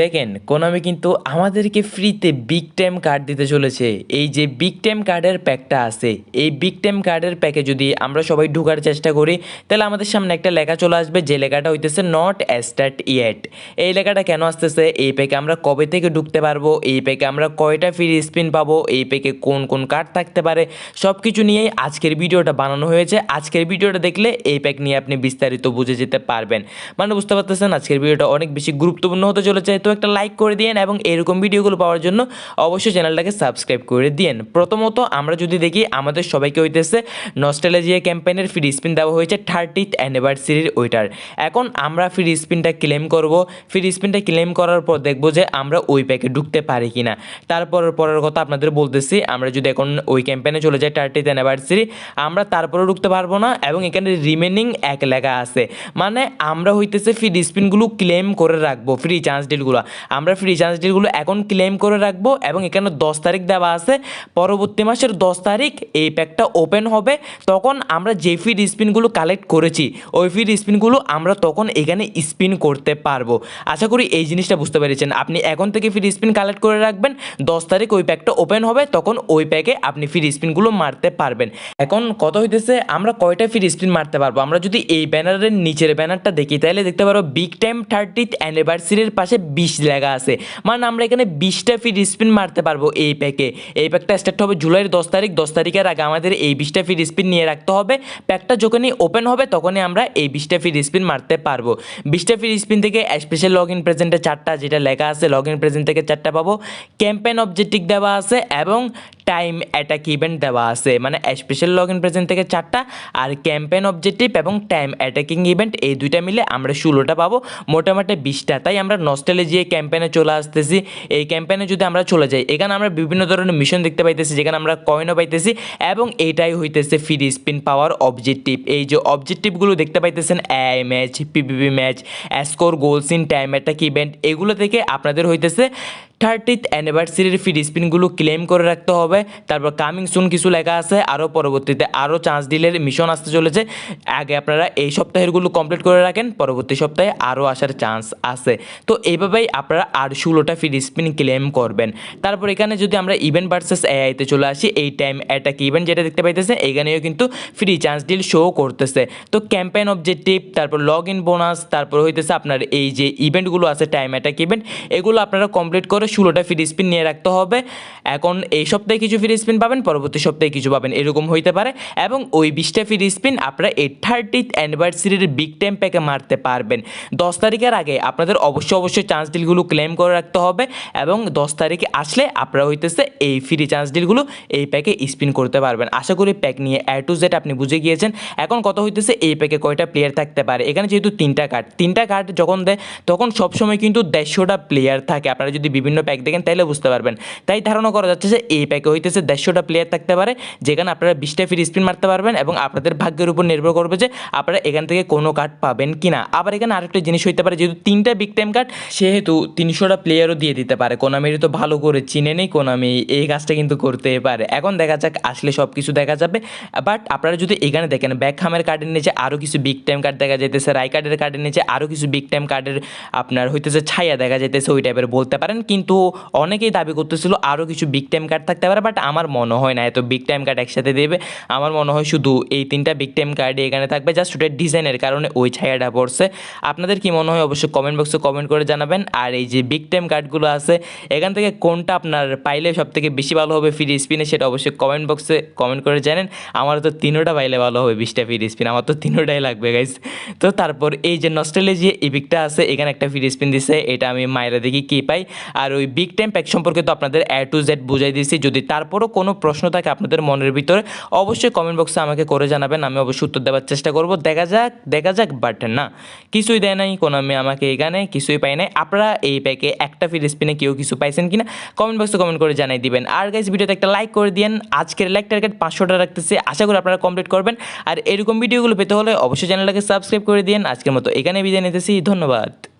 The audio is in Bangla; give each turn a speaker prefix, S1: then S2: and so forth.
S1: দেখেন কোনামি কিন্তু আমাদেরকে ফ্রিতে বিগ টাইম কার্ড দিতে চলেছে। এই যে বিগ টাইম কার্ডের প্যাকটা আছে, এই বিগ টাইম কার্ডের প্যাকে যদি আমরা সবাই ঢোকার চেষ্টা করি, তাহলে আমাদের সামনে একটা লেখা চলে আসবে, যে লেখাটা হইতেছে নট স্টার্ট ইয়েট এই লেখাটা কেন আসতেছে? এই প্যাকে আমরা কবে থেকে ঢুকতে পারব? এই প্যাকে আমরা কয়টা ফ্রি স্পিন পাবো? এই প্যাকে কোন কোন কার্ড থাকতে পারে? সব কিছু নিয়েই আজকের ভিডিওটা বানানো হয়েছে। আজকের ভিডিওটা দেখলে এই প্যাক নিয়ে আপনি বিস্তারিত বুঝে যেতে পারবেন। মানে বুঝতে পারতেছেন, আজকের ভিডিওটা অনেক বেশি গুরুত্বপূর্ণ হতে চলেছে। তো একটা লাইক করে দিন এবং এরকম ভিডিওগুলো পাওয়ার জন্য অবশ্যই চ্যানেলটাকে সাবস্ক্রাইব করে দিন প্রথমত আমরা যদি দেখি, আমাদের সবাইকে হইতেছে নস্টেলাজিয়া ক্যাম্পেইনের ফ্রি স্পিন দেওয়া হয়েছে থার্টিথ অ্যানিভার্সারির ওইটার। এখন আমরা ফ্রি স্পিনটা ক্লেম করব। ফ্রি স্পিনটা ক্লেম করার পর দেখব যে আমরা ওই প্যাকে ঢুকতে পারি কিনা। তারপর পরের কথা আপনাদের বলতেছি, আমরা যদি এখন ওই ক্যাম্পেইনে চলে যাই থার্টিথ অ্যানিভার্সারি আমরা তারপরে ঢুকতে পারব না এবং এখানে রিমেনিং এক লেখা আছে। মানে আমরা হইতেছে ফ্রি স্পিনগুলো ক্লেম করে রাখব। ফ্রি চান্স ডিলগুলো আমরা ফ্রি চান্স ডিলগুলো এখন ক্লেম করে রাখব এবং এখানে দশ তারিখ দেওয়া আছে, পরবর্তী মাসের দশ তারিখ এই প্যাকটা ওপেন হবে, তখন আমরা যে ফ্রি স্পিনগুলো কালেক্ট করেছি, ওই ফিড স্পিনগুলো আমরা তখন এখানে স্পিন করতে পারব। আশা করি এই জিনিসটা বুঝতে পেরেছেন। আপনি এখন থেকে ফ্রি স্পিন কালেক্ট করে রাখবেন, দশ তারিখ ওই প্যাকটা ওপেন হবে, তখন ওই প্যাকে আপনি ফ্রি স্পিনগুলো মারতে পারবেন। এখন কত হইতেছে, আমরা কয়টা ফ্রি স্পিন মারতে পারব? আমরা যদি এই ব্যানারের নিচের ব্যানারটা দেখি, তাহলে দেখতে পারব বিগ টাইম থার্টিথ অ্যানিভার্সারির পাশে বিশ লেখা আছে। মানে আমরা এখানে বিশটা ফ্রি স্পিন মারতে পারব এই প্যাকে এই প্যাকটা স্টার্ট হবে জুলাইয়ের দশ তারিখ, দশ তারিখের আগে আমাদের এই বিশটা ফ্রি স্পিন নিয়ে রাখতে হবে। প্যাকটা যখনই ওপেন হবে তখনই আমরা এই বিশটা ফ্রি স্পিন মারতে পারব। বিশটা ফ্রি স্পিন থেকে স্পেশাল লগ ইন প্রেজেন্টে চারটা যেটা লেখা আছে লগ ইন প্রেজেন্ট থেকে চারটা পাবো। ক্যাম্পেন অবজেক্টিভ দেওয়া আছে এবং টাইম অ্যাটাক ইভেন্ট দেওয়া আছে। মানে স্পেশাল লগ ইন প্রেজেন্ট থেকে চারটা আর ক্যাম্পেন অবজেক্টিভ এবং টাইম অ্যাটাকিং ইভেন্ট এই দুইটা মিলে আমরা ষোলোটা পাবো। মোটামুটি বিশটা। তাই আমরা নস্টেলে গিয়ে ক্যাম্পেনে চলে আসতেছি। এই ক্যাম্পেনে যদি আমরা চলে যাই, এখানে আমরা বিভিন্ন ধরনের মিশন দেখতে পাইতেছি, যেখানে আমরা কয়েনও পাইতেছি এবং এইটাই হইতেছে ফ্রি স্পিন পাওয়ার অবজেক্টিভ এই যে অবজেক্টিভগুলো দেখতে পাইতেছেন এ match PPP match score goals in time attack event এগুলো থেকে আপনাদের হইতেছে থার্টিথ অ্যানিভার্সারির ফ্রি স্পিনগুলো ক্লেম করে রাখতে হবে। তারপর কামিং সুন কিছু লেখা আছে, আরও পরবর্তীতে আরও চান্স ডিলের মিশন আসতে চলেছে। আগে আপনারা এই সপ্তাহেরগুলো কমপ্লিট করে রাখেন, পরবর্তী সপ্তাহে আরও আসার চান্স আছে। তো এইভাবেই আপনারা আর ষোলোটা ফ্রি স্পিন ক্লেম করবেন। তারপর এখানে যদি আমরা ইভেন্ট ভার্সেস এআইতে চলে আসি, এই টাইম অ্যাটাক ইভেন্ট যেটা দেখতে পাইতেছে এখানেও কিন্তু ফ্রি চান্স ডিল শো করতেছে। তো ক্যাম্পেইন অবজেক্টিভ তারপর লগ ইন বোনাস তারপর হইতেছে আপনার এই যে ইভেন্টগুলো আছে টাইম অ্যাটাক ইভেন্ট এগুলো আপনারা কমপ্লিট করে ষোলোটা ফ্রি স্পিন নিয়ে রাখতে হবে। এখন এই সপ্তাহে কিছু ফ্রি স্পিন পাবেন, পরবর্তী সপ্তাহে কিছু পাবেন, এরকম হইতে পারে। এবং ওই বিশটা ফ্রি স্পিন আপনারা এই থার্টিথ অ্যানিভার্সারির বিগ টাইম প্যাকে মারতে পারবেন। দশ তারিখের আগে আপনাদের অবশ্যই অবশ্যই চান্স ডিলগুলো ক্লেম করে রাখতে হবে এবং দশ তারিখে আসলে আপনারা হইতেছে এই ফ্রি চান্স ডিলগুলো এই প্যাকে স্পিন করতে পারবেন। আশা করি প্যাক নিয়ে এ টু জেড আপনি বুঝে গিয়েছেন। এখন কত হইতেছে এই প্যাকে কয়টা প্লেয়ার থাকতে পারে। এখানে যেহেতু তিনটা কার্ড তিনটা কার্ড যখন দেয়, তখন সবসময় কিন্তু দেড়শোটা প্লেয়ার থাকে। আপনারা যদি বিভিন্ন প্যাক দেখেন তাহলে বুঝতে পারবেন। তাই ধারণা করা যাচ্ছে যে এই প্যাকে হইতেছে দেড়শোটা প্লেয়ার থাকতে পারে, যেখানে আপনারা বিশটা ফ্রি স্পিন মারতে পারবেন এবং আপনাদের ভাগ্যের উপর নির্ভর করবে যে আপনারা এখান থেকে কোনো কার্ড পাবেন কি না আবার এখানে আরেকটা জিনিস হইতে পারে, যেহেতু তিনটা বিগ টাইম কার্ড সেহেতু তিনশোটা প্লেয়ারও দিয়ে দিতে পারে। কোনামির তো ভালো করে চিনে নেই, কোনামি এই কাজটা কিন্তু করতে পারে। এখন দেখা যাক, আসলে সব কিছু দেখা যাবে। বাট আপনারা যদি এখানে দেখেন ব্যাক হামের কার্ডের নিচে আরও কিছু বিগ টাইম কার্ড দেখা যেতেছে রাই কার্ডের কার্ডের নিচে আরও কিছু বিগ টাইম কার্ডের আপনার হইতেছে ছায়া দেখা যেতেছে ওই টাইপের বলতে পারেন। কিন্তু অনেকেই দাবি করতেছিল আরও কিছু বিগ টাইম কার্ড থাকতে পারে। বাট আমার মনে হয় না, এত বিগ টাইম কার্ড একসাথে দেবে। আমার মনে হয় শুধু এই তিনটা বিগ টাইম কার্ডই এখানে থাকবে জাস্ট ওটার ডিজাইনের কারণে ওই ছায়াটা পড়ছে। আপনাদের কি মনে হয়, অবশ্যই কমেন্ট বক্সে কমেন্ট করে জানাবেন। আর এই যে বিগ টাইম কার্ডগুলো আছে, এখান থেকে কোনটা আপনার পাইলে সব থেকে বেশি ভালো হবে ফ্রি স্পিনে সেটা অবশ্যই কমেন্ট বক্সে কমেন্ট করে জানেন। আমার তো তিনোটা পাইলে ভালো হবে বিশটা ফ্রি স্পিন আমার তো তিনোটাই লাগবে গাইজ তো তারপর এই যে নস্টেলে যে ইপিকটা আছে, এখানে একটা ফ্রি স্পিন দিছে, এটা আমি মায়েরা দেখি কী পাই। আর ওই বিগ টাইম প্যাক সম্পর্কে তো আপনাদের এ টু জেড বুঝাই দিয়েছি, যদি তারপরও কোনো প্রশ্ন থাকে আপনাদের মনের ভিতরে, অবশ্যই কমেন্ট বক্সে আমাকে করে জানাবেন, আমি অবশ্যই উত্তর দেওয়ার চেষ্টা করব। দেখা যাক দেখা যাক বাট না। কিছুই দেয় নাই, কোনো আমি আমাকে এখানে কিছুই পাই নাই। আপনারা এই প্যাকে একটা ফ্রি স্পিনে কেউ কিছু পাইছেন কিনা কমেন্ট বক্সে কমেন্ট করে জানাই দিবেন। আর গাইজ ভিডিওতে একটা লাইক করে দিন আজকের লাইক টার্গেট পাঁচশোটা রাখতেছে, আশা করি আপনারা কমপ্লিট করবেন। আর এরকম ভিডিওগুলো পেতে হলে অবশ্যই চ্যানেলটাকে সাবস্ক্রাইব করে দিন আজকের মতো এখানে বিদায় নিতেছি, ধন্যবাদ।